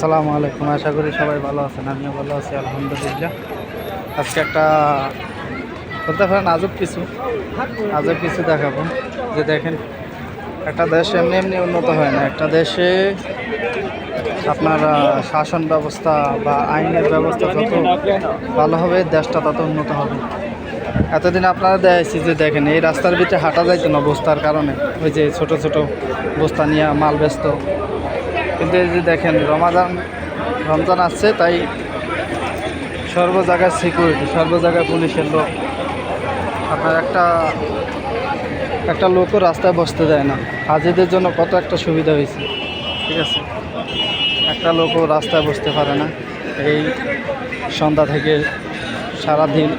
আসসালামু আলাইকুম। আশা করি সবাই ভালো আছেন, আমিও ভালো আছি, আলহামদুলিল্লাহ। আজকে একটা বলতে পারেন আজব কিছু আজব কিছু দেখাবো। যে দেখেন, একটা দেশ এমনি এমনি উন্নত হয় না। একটা দেশে আপনার শাসন ব্যবস্থা বা আইনের ব্যবস্থা যত ভালো হবে, দেশটা তত উন্নত হবে। এতদিন আপনারা দেখছি যে দেখেন, এই রাস্তার ভিতরে হাঁটা যাইতো না বস্তার কারণে। ওই যে ছোট ছোট বস্তা নিয়ে মাল ব্যস্ত এই যে দেখেন, রমাদান, রমজান আসছে, তাই সর্ব জায়গায় সিকিউরিটি সর্ব জায়গায় পুলিশের লোক। আপনার একটা একটা লোকও রাস্তায় বসতে দেয় না। হাজিদের জন্য কত একটা সুবিধা হয়েছে, ঠিক আছে? একটা লোকও রাস্তায় বসতে পারে না। এই সন্ধ্যা থেকে সারা দিন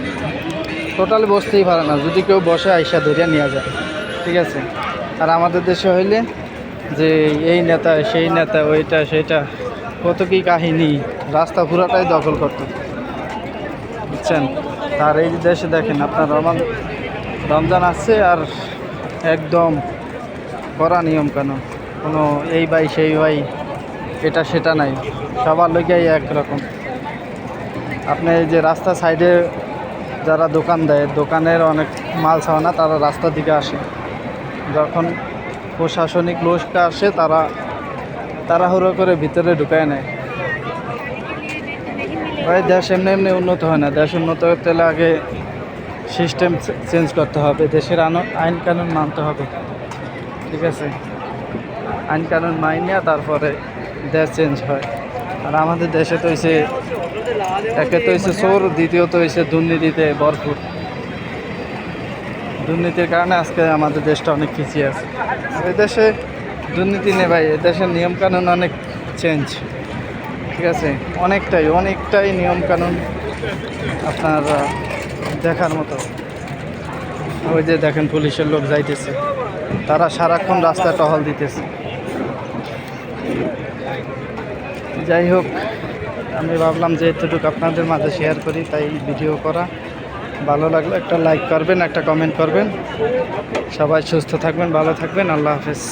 টোটালি বসতেই পারে না। যদি কেউ বসে আইসা ধরিয়া নিয়ে যায়, ঠিক আছে? আর আমাদের দেশে হইলে যে এই নেতা, সেই নেতা, ওইটা সেইটা কত কি কাহিনী, রাস্তা পুরাটাই দখল করতো। বুঝছেন? আর এই দেশে দেখেন, আপনার রমান রমজান আসছে আর একদম করা নিয়ম কেন? কোনো এই ভাই, সেই ভাই, এটা, সেটা নাই। সবার লোকেই একরকম। আপনি যে রাস্তা সাইডে যারা দোকান দেয়, দোকানের অনেক মাল ছাওয়ানা তারা রাস্তার দিকে আসে। যখন প্রশাসনিক লোকটা আসে, তারা তাড়াহুড়ো করে ভিতরে ঢুকায় নেয়। ভাই, দেশ এমনি এমনি উন্নত হয় না। দেশ উন্নত করতে হলে আগে সিস্টেম চেঞ্জ করতে হবে। দেশের আইন কানুন মানতে হবে। ঠিক আছে? আইন কানুন মাইনিয়া তারপরে দেশ চেঞ্জ হয়। আর আমাদের দেশে তো হয়েছে একে তো হয়েছে চোর, দ্বিতীয়ত হয়েছে দুর্নীতিতে ভরপুর। দুর্নীতির কারণে আজকে আমাদের দেশটা অনেক পিছিয়ে আছে। এই দেশে দুর্নীতি নেই ভাই এ দেশের নিয়মকানুন অনেক চেঞ্জ ঠিক আছে? অনেকটাই অনেকটাই নিয়মকানুন আপনার দেখার মতো। ওই যে দেখেন পুলিশের লোক যাইতেছে, তারা সারাক্ষণ রাস্তায় টহল দিতেছে। যাই হোক, আমি ভাবলাম যে এতটুকু আপনাদের মাঝে শেয়ার করি, তাই ভিডিও করা। ভালো লাগল একটা লাইক করবেন, একটা কমেন্ট করবেন। সবাই সুস্থ থাকবেন, ভালো থাকবেন, আল্লাহ হাফেজ।